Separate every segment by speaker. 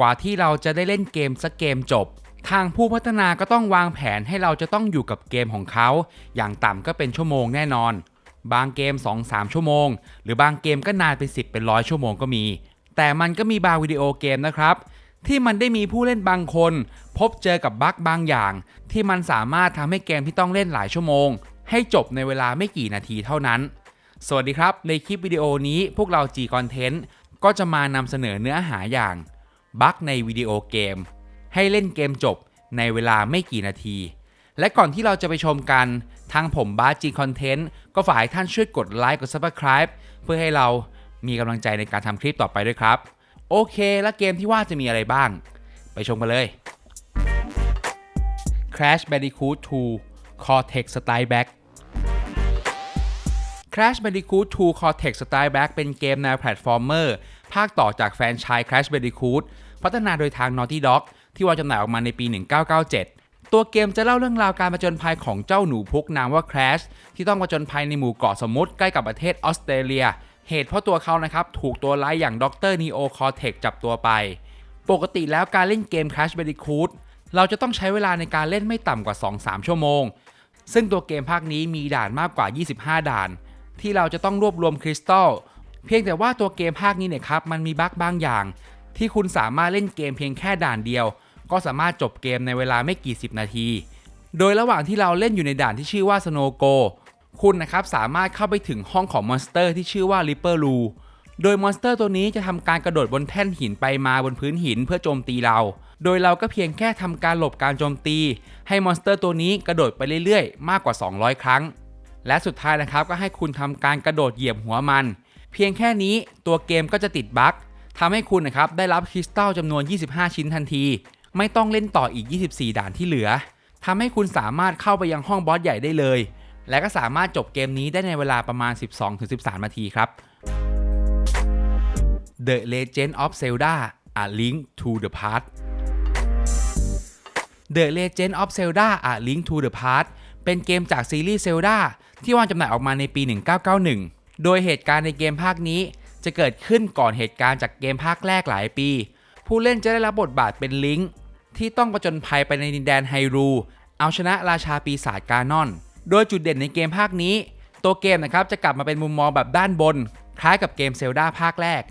Speaker 1: กว่าที่เราจะได้เล่นเกมสักเกมจบ ทางผู้พัฒนาก็ต้องวางแผนให้เราจะต้องอยู่กับเกมของเขา อย่างต่ำก็เป็นชั่วโมงแน่นอน บางเกม 2-3 ชั่วโมง หรือบางเกมก็นานเป็น10 เป็นร้อยชั่วโมงก็มี แต่มันก็มีบางวิดีโอเกมนะครับที่มันได้มีผู้เล่นบางคน พบเจอกับบั๊กบางอย่าง ที่มันสามารถทำให้เกมที่ต้องเล่นหลายชั่วโมง ให้จบในเวลาไม่กี่นาทีเท่านั้น สวัสดีครับ ในคลิปวิดีโอนี้พวกเรา G Content ก็จะมานำเสนอเนื้อหาอย่าง บั๊กในวิดีโอเกม ให้เล่นเกมจบในเวลาไม่กี่นาที และก่อนที่เราจะไปชมกัน ทางผมบาจีคอนเทนต์ก็ฝากให้ท่านช่วยกดไลค์กด Subscribe เพื่อให้เรามีกำลังใจในการทำคลิปต่อไปด้วยครับ โอเค แล้วเกมที่ว่าจะมีอะไรบ้าง ไปชมกันเลย Crash Bandicoot 2 Cortex Strike Back Crash Bandicoot 2 Cortex Strike Back เป็นเกมแนวแพลตฟอร์มเมอร์ ภาคต่อจากแฟนชส์ Crash Bandicoot พัฒนาโดยทาง Naughty Dog ที่วางจำหน่ายออกมาในปี 1997 ตัวเกมจะเล่าเรื่องราวการผจญภัยของเจ้าหนูพุกนามว่า Crash ที่ต้องผจญภัยในหมู่เกาะสมมุติใกล้กับประเทศออสเตรเลีย เหตุเพราะตัวเขานะครับถูกตัวร้ายอย่างดร Neo Cortex จับตัวไป ปกติแล้วการเล่นเกม Crash Bandicoot เราจะต้องใช้เวลาในการเล่นไม่ต่ำกว่า 2-3 ชั่วโมง ซึ่งตัวเกมภาคนี้มีด่านมากกว่า 25 ด่าน ที่เราจะต้องรวบรวมคริสตัล เพียงแต่ว่าตัวเกมภาคนี้เนี่ยครับมันมีบั๊กบางอย่าง ที่คุณสามารถเล่นเกมเพียงแค่ด่านเดียว ก็สามารถจบเกมในเวลาไม่กี่สิบนาที โดยระหว่างที่เราเล่นอยู่ในด่านที่ชื่อว่า Snow Go คุณนะครับสามารถเข้าไปถึงห้องของมอนสเตอร์ที่ชื่อว่า Ripper Lu โดยมอนสเตอร์ตัวนี้จะทำการกระโดดบนแท่นหินไปมาบนพื้นหินเพื่อโจมตีเรา โดยเราก็เพียงแค่ทำการหลบการโจมตี ให้มอนสเตอร์ตัวนี้กระโดดไปเรื่อยๆ มากกว่า 200 ครั้ง และสุดท้ายนะครับก็ให้คุณทำการกระโดดเหยียบหัวมัน เพียงแค่นี้ตัวเกมก็จะติดบั๊กทำให้คุณนะครับได้รับคริสตัลจำนวน 25 ชิ้นทันที ไม่ต้องเล่นต่ออีก 24 ด่านที่เหลือทำให้คุณสามารถเข้าไปยังห้องบอสใหญ่ได้เลย และก็สามารถจบเกมนี้ได้ในเวลาประมาณ 12-13 นาทีครับ The Legend of Zelda A Link to the Past The Legend of Zelda A Link to the Past เป็นเกมจากซีรีส์ Zelda ที่วางจำหน่ายออกมาในปี 1991 โดยเหตุการณ์ในเกมภาคนี้ จะเกิดขึ้นก่อนเหตุการณ์จากเกมภาคแรกหลายปี ผู้เล่นจะได้รับบทบาทเป็นลิงค์ที่ต้องประจนภัยไปในดินแดนไฮรู เอาชนะราชาปีศาจกานอน โดยจุดเด่นในเกมภาคนี้ ตัวเกมนะครับจะกลับมาเป็นมุมมองแบบด้านบน คล้ายกับเกมเซลดาภาคแรก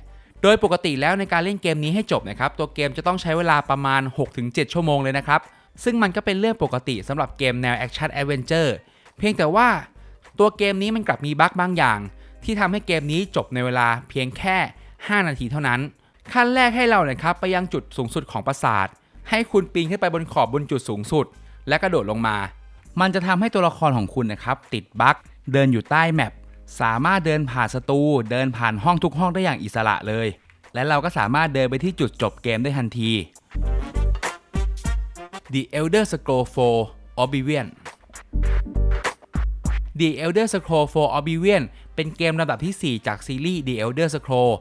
Speaker 1: โดยปกติแล้วในการเล่นเกมนี้ให้จบนะครับตัวเกมจะต้องใช้เวลาประมาณ 6-7 ชั่วโมงเลยนะครับซึ่งมันก็เป็นเรื่องปกติสำหรับเกมแนวแอคชั่นแอดเวนเจอร์เพียงแต่ว่าตัวเกมนี้มันกลับมีบั๊กบางอย่าง ที่ทำให้เกมนี้จบในเวลาเพียงแค่ 5 นาทีเท่านั้น ขั้นแรกให้เราเนี่ยครับไปยังจุดสูงสุดของปราสาท ให้คุณปีนขึ้นไปบนขอบบนจุดสูงสุด และกระโดดลงมา มันจะทำให้ตัวละครของคุณนะครับติดบั๊กเดินอยู่ใต้แมปสามารถเดินผ่านศัตรูเดินผ่านห้องทุกห้องได้อย่างอิสระเลย และเราก็สามารถเดินไปที่จุดจบเกมได้ทันที The Elder Scrolls 4 Oblivion The Elder Scrolls 4 Oblivion เป็นเกมลำดับที่ 4 จากซีรีส์ The Elder Scrolls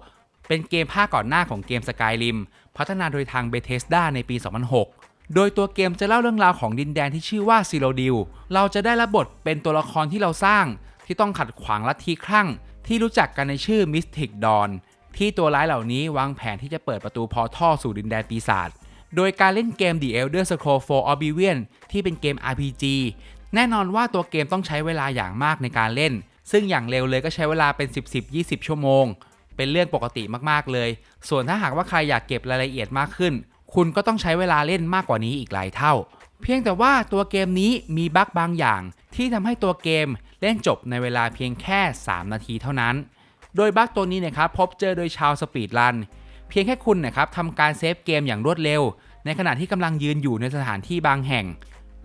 Speaker 1: เป็นเกมภาคก่อนหน้าของเกม Skyrim พัฒนาโดยทาง Bethesda ในปี 2006 โดยตัวเกมจะเล่าเรื่องราวของดินแดนที่ชื่อว่าซิโลดิลเราจะได้รับบทเป็นตัวละครที่เราสร้าง ที่ต้องขัดขวางลัทธิคลั่ง ที่รู้จักกันในชื่อ Mystic Dawn ที่ตัวร้ายเหล่านี้วางแผนที่จะเปิดประตูพอทัลสู่ดินแดนปีศาจโดยการเล่นเกม The Elder Scrolls 4 Oblivion ที่เป็นเกม RPG แน่นอนว่าตัวเกมต้องใช้เวลาอย่างมากในการเล่น ซึ่งอย่างเร็วเลยก็ใช้เวลาเป็น 10-10-20 ชั่วโมง เป็นเรื่องปกติมากๆเลย ส่วนถ้าหากว่าใครอยากเก็บรายละเอียดมากขึ้น คุณก็ต้องใช้เวลาเล่นมากกว่านี้อีกหลายเท่า เพียงแต่ว่าตัวเกมนี้มีบั๊กบางอย่าง ที่ทำให้ตัวเกมเล่นจบในเวลาเพียงแค่ 3 นาทีเท่านั้น โดยบั๊กตัวนี้นะครับพบเจอโดยชาวสปีดรันเพียงแค่คุณนะครับทำการเซฟเกมอย่างรวดเร็ว ในขณะที่กำลังยืนอยู่ในสถานที่บางแห่ง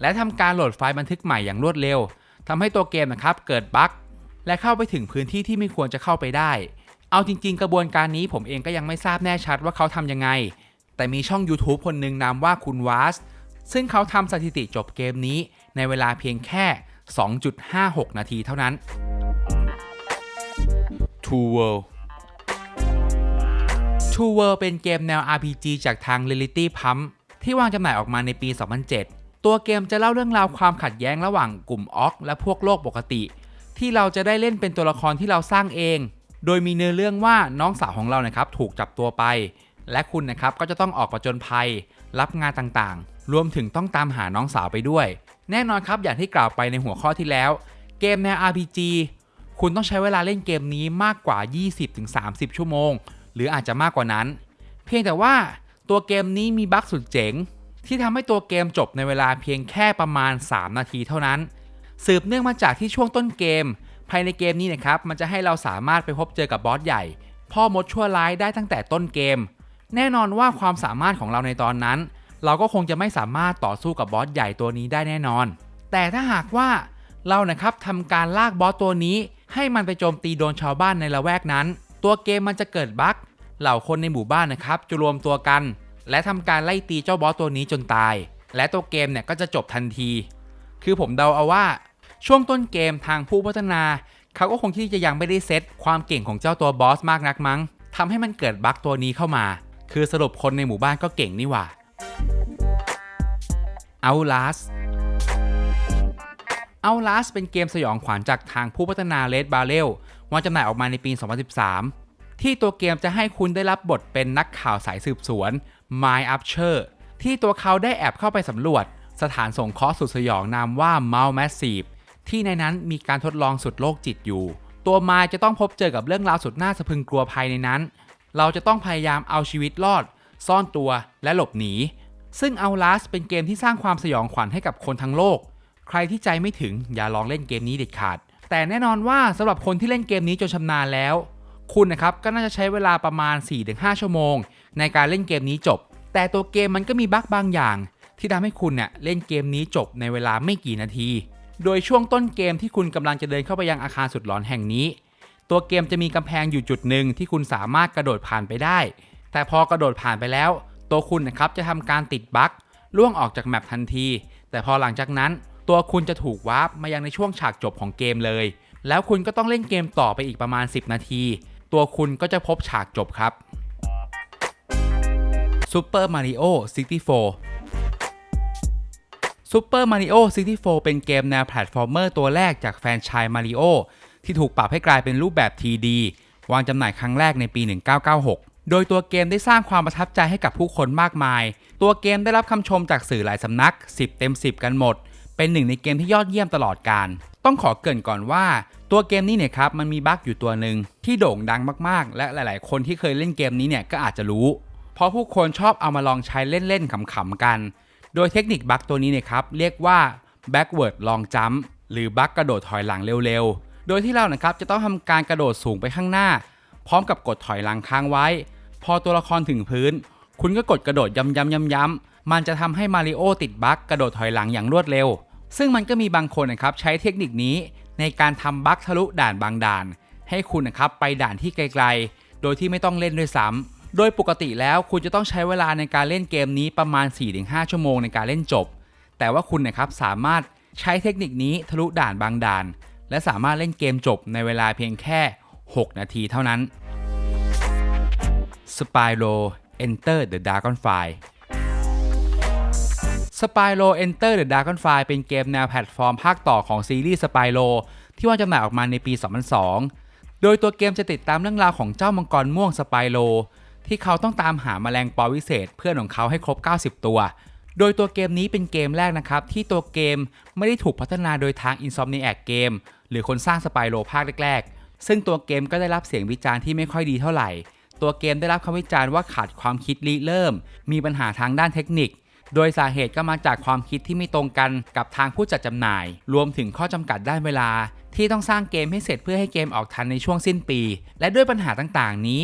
Speaker 1: และทำการโหลดไฟล์บันทึกใหม่อย่างรวดเร็วทำให้ตัวเกมนะครับเกิดบั๊ก และเข้าไปถึงพื้นที่ที่ไม่ควรจะเข้าไปได้ เอาจริง ๆ กระบวนการนี้ผมเองก็ยังไม่ทราบแน่ชัดว่าเขาทำยังไง แต่มีช่อง YouTube คนหนึ่งนามว่าคุณวาสซึ่งเขาทำสถิติจบเกมนี้ ในเวลาเพียงแค่ 2.56 นาทีเท่านั้น Two World Two World เป็นเกมแนว RPG จากทาง Reality Pump ที่วางจำหน่ายออกมาในปี 2007 ตัวเกมจะเล่าเรื่องราวความขัดแย้งระหว่างกลุ่มออกและพวกโลกปกติ ที่เราจะได้เล่นเป็นตัวละครที่เราสร้างเอง โดยมีเนื้อเรื่องว่าน้องสาวของเรานะครับถูกจับตัวไป และคุณนะครับก็จะต้องออกประจนภัย รับงานต่างๆ รวมถึงต้องตามหาน้องสาวไปด้วย แน่นอนครับอย่างที่กล่าวไปในหัวข้อที่แล้ว เกมแนว RPG คุณต้องใช้เวลาเล่นเกมนี้มากกว่า 20-30 ชั่วโมง หรืออาจจะมากกว่านั้น เพียงแต่ว่าตัวเกมนี้มีบั๊กสุดเจ๋งที่ทำให้ตัวเกมจบในเวลาเพียงแค่ประมาณ 3 นาทีเท่านั้น สืบเนื่องมาจากที่ช่วงต้นเกม ภายในเกมนี้นะครับมันจะให้เราสามารถไปพบเจอกับบอสใหญ่ พ่อมดชั่วร้ายได้ตั้งแต่ต้นเกม แน่นอนว่าความสามารถของเราในตอนนั้น เราก็คงจะไม่สามารถต่อสู้กับบอสใหญ่ตัวนี้ได้แน่นอน แต่ถ้าหากว่าเรานะครับทำการลากบอสตัวนี้ ให้มันไปโจมตีโดนชาวบ้านในละแวกนั้น ตัวเกมมันจะเกิดบั๊กเหล่าคนในหมู่บ้านนะครับจะรวมตัวกัน และทำการไล่ตีเจ้าบอสตัวนี้จนตาย และตัวเกมเนี่ยก็จะจบทันที คือผมเดาเอาว่า ช่วงต้นเกมทางผู้พัฒนา เขาก็คงที่จะยังไม่ได้เซตความเก่งของเจ้าตัวบอสมากนักมั้งทำให้มันเกิดบั๊กตัวนี้เข้ามา คือสรุปคนในหมู่บ้านก็เก่งนี่หว่า Outlast Outlast เป็นเกมสยองขวัญจากทางผู้พัฒนา Red Barrel วางจำหน่ายออกมาในปี 2013 ที่ตัวเกมจะให้คุณได้รับบทเป็นนักข่าวสายสืบสวน My Archer ที่ตัวเขาได้แอบเข้าไปสำรวจ สถานสงเคราะห์สุดสยองนามว่า Mount Massive ที่ในนั้นมีการทดลองสุดโรคจิตอยู่ ตัวมายจะต้องพบเจอกับเรื่องราวสุดน่าสะพึงกลัวภายในนั้น เราจะต้องพยายามเอาชีวิตรอด ซ่อนตัวและหลบหนี ซึ่ง Outlast เป็นเกมที่สร้างความสยองขวัญให้กับคนทั้งโลก ใครที่ใจไม่ถึงอย่าลองเล่นเกมนี้เด็ดขาด แต่แน่นอนว่าสำหรับคนที่เล่นเกมนี้จนชำนาญแล้ว คุณนะครับก็น่าจะใช้เวลาประมาณ 4-5 ชั่วโมง ในการเล่นเกมนี้จบ แต่ตัวเกมมันก็มีบั๊กบางอย่าง ที่ทำให้คุณเนี่ยเล่นเกมนี้จบในเวลาไม่กี่นาที โดยช่วงต้นเกมที่คุณกำลังจะเดินเข้าไปยังอาคารสุดหลอนแห่งนี้ ตัวเกมจะมีกำแพงอยู่จุดหนึ่งที่คุณสามารถกระโดดผ่านไปได้ แต่พอกระโดดผ่านไปแล้ว ตัวคุณนะครับจะทำการติดบั๊กล่วงออกจากแมปทันที แต่พอหลังจากนั้น ตัวคุณจะถูกวาร์ปมายังในช่วงฉากจบของเกมเลย แล้วคุณก็ต้องเล่นเกมต่อไปอีกประมาณ 10 นาที ตัวคุณก็จะพบฉากจบครับ Super Mario 64 Super Mario 64 เป็นเกมแนวแพลตฟอร์มเมอร์ตัวแรกจากแฟนไชส์ Mario ที่ถูกปรับให้กลายเป็นรูปแบบ TD วางจำหน่ายครั้งแรกในปี 1996 โดยตัวเกมได้สร้างความประทับใจให้กับผู้คนมากมาย ตัวเกมได้รับคำชมจากสื่อหลายสำนัก 10 เต็ม 10 กันหมด เป็นหนึ่งในเกมที่ยอดเยี่ยมตลอดการ ต้องขอเกริ่นก่อนว่า ตัวเกมนี้เนี่ยครับมันมีบั๊กอยู่ตัวหนึ่งที่โด่งดังมากๆ และหลาย ๆ คนที่เคยเล่นเกมนี้เนี่ยก็อาจจะรู้ เพราะผู้คนชอบเอามาลองใช้เล่นๆขำๆกัน โดยเทคนิคบักตัวนี้เนี่ยครับเรียกว่า backward long jump หรือบักกระโดดถอยหลังเร็วๆ โดยที่เรานะครับจะต้องทำการกระโดดสูงไปข้างหน้า พร้อมกับกดถอยหลังค้างไว้ พอตัวละครถึงพื้น คุณก็กดกระโดดย้ำๆๆๆมันจะทำให้มาริโอติดบักกระโดดถอยหลังอย่างรวดเร็ว ซึ่งมันก็มีบางคนนะครับใช้เทคนิคนี้ในการทำบั๊กทะลุด่านบางด่าน ให้คุณนะครับไปด่านที่ไกลๆ โดยที่ไม่ต้องเล่นด้วยซ้ำ โดยปกติแล้วคุณจะต้องใช้เวลาในการเล่นเกมนี้ประมาณ 4-5 ชั่วโมงในการเล่นจบ แต่ว่าคุณนะครับสามารถใช้เทคนิคนี้ทะลุด่านบางด่าน และสามารถเล่นเกมจบในเวลาเพียงแค่ 6 นาทีเท่านั้น Spyro Enter the Dragonfly Spyro Enter the Dragonfly เป็นเกมแนวแพลตฟอร์มภาคต่อของซีรีส์ Spyro ที่วางจำหน่ายออกมาในปี 2002 โดยตัวเกมจะติดตามเรื่องราวของเจ้ามังกรม่วง Spyro ที่เขาต้องตามหาแมลงปอวิเศษ เพื่อนของเขาให้ครบ 90 ตัว โดยตัวเกมนี้เป็นเกมแรกนะครับ ที่ตัวเกมไม่ได้ถูกพัฒนาโดยทาง Insomniac Game หรือคนสร้าง Spyro ภาคแรกๆ ซึ่งตัวเกมก็ได้รับเสียงวิจารณ์ที่ไม่ค่อยดีเท่าไหร่ ตัวเกมได้รับคำวิจารณ์ว่าขาดความคิดริเริ่ม มีปัญหาทางด้านเทคนิคโดยสาเหตุก็มาจากความคิดที่ไม่ตรงกันกับทางผู้จัดจำหน่าย รวมถึงข้อจำกัดด้านเวลา ที่ต้องสร้างเกมให้เสร็จเพื่อให้เกมออกทันในช่วงสิ้นปี และด้วยปัญหาต่างๆ นี้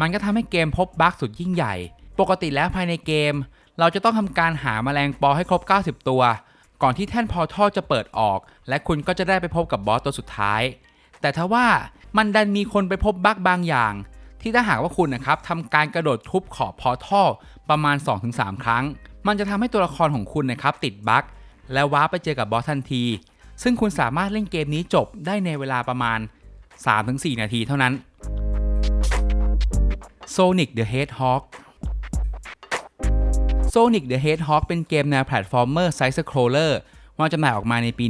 Speaker 1: มันก็ทำให้เกมพบบั๊กสุดยิ่งใหญ่ ปกติแล้วภายในเกม เราจะต้องทำการหาแมลงปอให้ครบ 90 ตัว ก่อนที่แท่นพอทัลจะเปิดออก และคุณก็จะได้ไปพบกับบอสตัวสุดท้าย แต่ทว่ามันดันมีคนไปพบบั๊กบางอย่าง ที่ถ้าหากว่าคุณนะครับทำการกระโดดทุบขอบพอทัลประมาณ 2-3 ครั้ง มันจะทำให้ตัวละครของคุณนะครับติดบั๊กและว้าไปเจอกับบอสทันที ซึ่งคุณสามารถเล่นเกมนี้จบได้ในเวลาประมาณ 3-4 นาทีเท่านั้น Sonic the Hedgehog Sonic the Hedgehog เป็นเกมแนวแพลตฟอร์มเมอร์ไซส์สโครเลอร์วางจำหน่ายออกมาในปี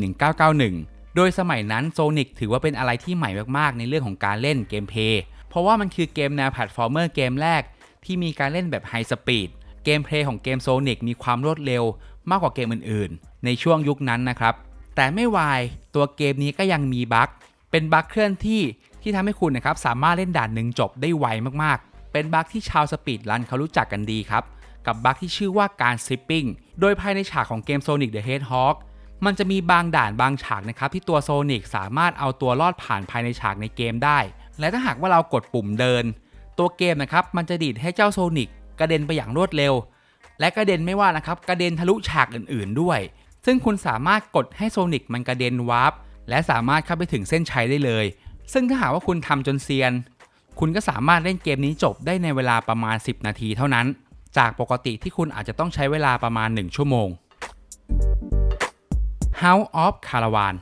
Speaker 1: 1991 โดยสมัยนั้น Sonic ถือว่าเป็นอะไรที่ใหม่มากๆ ในเรื่องของการเล่นเกมเพย์ เพราะว่ามันคือเกมแนวแพลตฟอร์มเมอร์เกมแรก ที่มีการเล่นแบบไฮสปีด เกมเพลย์ของเกมโซนิกมีความรวดเร็วมากกว่าเกมอื่นๆ ในช่วงยุคนั้นนะครับ แต่ไม่วาย ตัวเกมนี้ก็ยังมีบั๊ก เป็นบั๊กเคลื่อนที่ที่ทำให้คุณนะครับสามารถเล่นด่านหนึ่งจบได้ไวมากๆ เป็นบั๊กที่ชาวสปีดรันเขารู้จักกันดีครับ กับบั๊กที่ชื่อว่าการซิปปิ้งโดยภายในฉากของเกม Sonic the Hedgehog มันจะมีบางด่านบางฉากนะครับที่ตัวโซนิกสามารถเอาตัวรอดผ่านภายในฉากในเกมได้ และถ้าหากว่าเรากดปุ่มเดิน ตัวเกมนะครับมันจะดีดให้เจ้าโซนิกกระเด็นไปอย่างรวดเร็ว และกระเด็นไม่ว่านะครับกระเด็นทะลุฉากอื่นๆด้วย ซึ่งคุณสามารถกดให้โซนิกมันกระเด็นวาร์ปและสามารถเข้าไปถึงเส้นชัยได้เลย ซึ่งถ้าหากว่าคุณทำจนเซียน คุณก็สามารถเล่นเกมนี้จบได้ในเวลาประมาณ 10 นาทีเท่านั้น จากปกติที่คุณอาจจะต้องใช้เวลาประมาณ 1 ชั่วโมง House of Caravan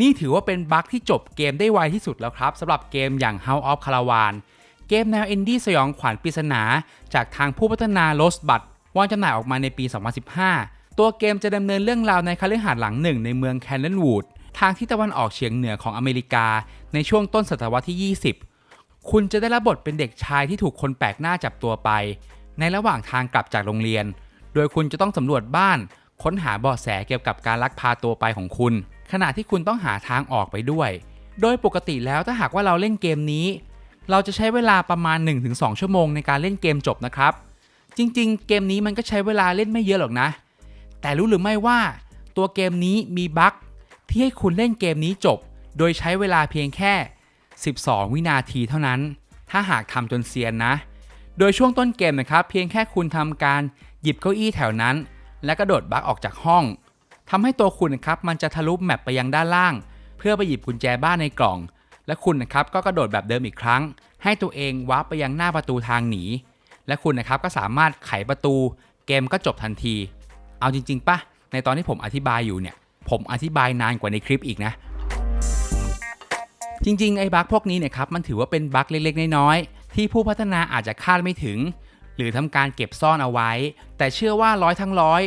Speaker 1: นี่ถือว่าเป็นบั๊กที่จบเกมได้ไวที่สุดแล้วครับสำหรับเกมอย่าง House of Caravan เกมแนวอินดี้สยองขวัญปริศนา จากทางผู้พัฒนา Rosebud วางจำหน่ายออกมาในปี 2015 ตัวเกมจะดำเนินเรื่องราวในคฤหาสน์หลังหนึ่งในเมืองแคนเนนวูด ทางที่ตะวันออกเฉียงเหนือของอเมริกาในช่วงต้นศตวรรษที่ 20 คุณจะได้รับบทเป็นเด็กชายที่ถูกคนแปลกหน้าจับตัวไป ในระหว่างทางกลับจากโรงเรียน โดยคุณจะต้องสำรวจบ้าน ค้นหาเบาะแสเกี่ยวกับการลักพาตัวไปของคุณ ขณะที่คุณต้องหาทางออกไปด้วย โดยปกติแล้วถ้าหากว่าเราเล่นเกมนี้ เราจะใช้เวลาประมาณ 1-2 ชั่วโมงในการเล่นเกมจบนะครับ จริงๆ เกมนี้มันก็ใช้เวลาเล่นไม่เยอะหรอกนะ แต่รู้หรือไม่ว่าตัวเกมนี้มีบั๊ก ที่ให้คุณเล่นเกมนี้จบ โดยใช้เวลาเพียงแค่ 12 วินาทีเท่านั้น ถ้าหากทำจนเซียนนะ โดยช่วงต้นเกมนะครับ เพียงแค่คุณทำการหยิบเก้าอี้แถวนั้น และกระโดดบักออกจากห้องทำให้ตัวคุณนะครับมันจะทะลุแมปไปยังด้านล่าง เพื่อไปหยิบกุญแจบ้านในกล่อง และคุณนะครับก็กระโดดแบบเดิมอีกครั้ง ให้ตัวเองวาร์ปไปยังหน้าประตูทางหนี และคุณนะครับก็สามารถไขประตู เกมก็จบทันที เอาจริงๆปะในตอนที่ผมอธิบายอยู่เนี่ย ผมอธิบายนานกว่าในคลิปอีกนะ จริงๆ ไอ้บั๊กพวกนี้เนี่ยครับมันถือว่าเป็นบั๊กเล็กๆ น้อยๆ ที่ผู้พัฒนาอาจจะคาดไม่ถึง หรือทำการเก็บซ่อนเอาไว้ แต่เชื่อว่าร้อยทั้งร้อย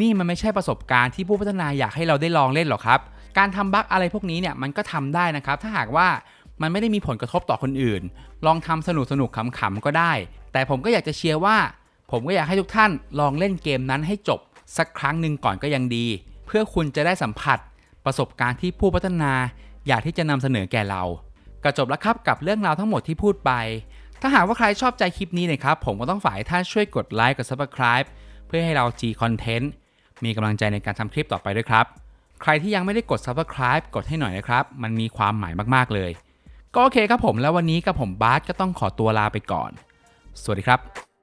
Speaker 1: นี่มันไม่ใช่ประสบการณ์ที่ผู้พัฒนาอยากให้เราได้ลองเล่นหรอกครับ การทำบั๊กอะไรพวกนี้เนี่ยมันก็ทำได้นะครับ ถ้าหากว่ามันไม่ได้มีผลกระทบต่อคนอื่น ลองทำสนุกสนุกๆขำๆก็ได้ แต่ผมก็อยากจะเชียร์ว่า ผมก็อยากให้ทุกท่านลองเล่นเกมนั้นให้จบสักครั้งหนึ่งก่อนก็ยังดี เพื่อคุณจะได้สัมผัสประสบการณ์ที่ผู้พัฒนาอยากที่จะนำเสนอแก่เราก็จบแล้วครับกับเรื่องราวทั้งหมดที่พูดไป ถ้าหากว่าใครชอบใจคลิปนี้นะครับ ผมก็ต้องฝากให้ท่านช่วยกดไลค์กด Subscribe เพื่อให้เรา G Content มีกำลังใจในการทำคลิปต่อไปด้วยครับ ใครที่ยังไม่ได้กด Subscribe กดให้หน่อยนะครับ มันมีความหมายมากๆเลย ก็โอเคครับผมแล้ววันนี้กับผมบาสก็ต้องขอตัวลาไปก่อน สวัสดีครับ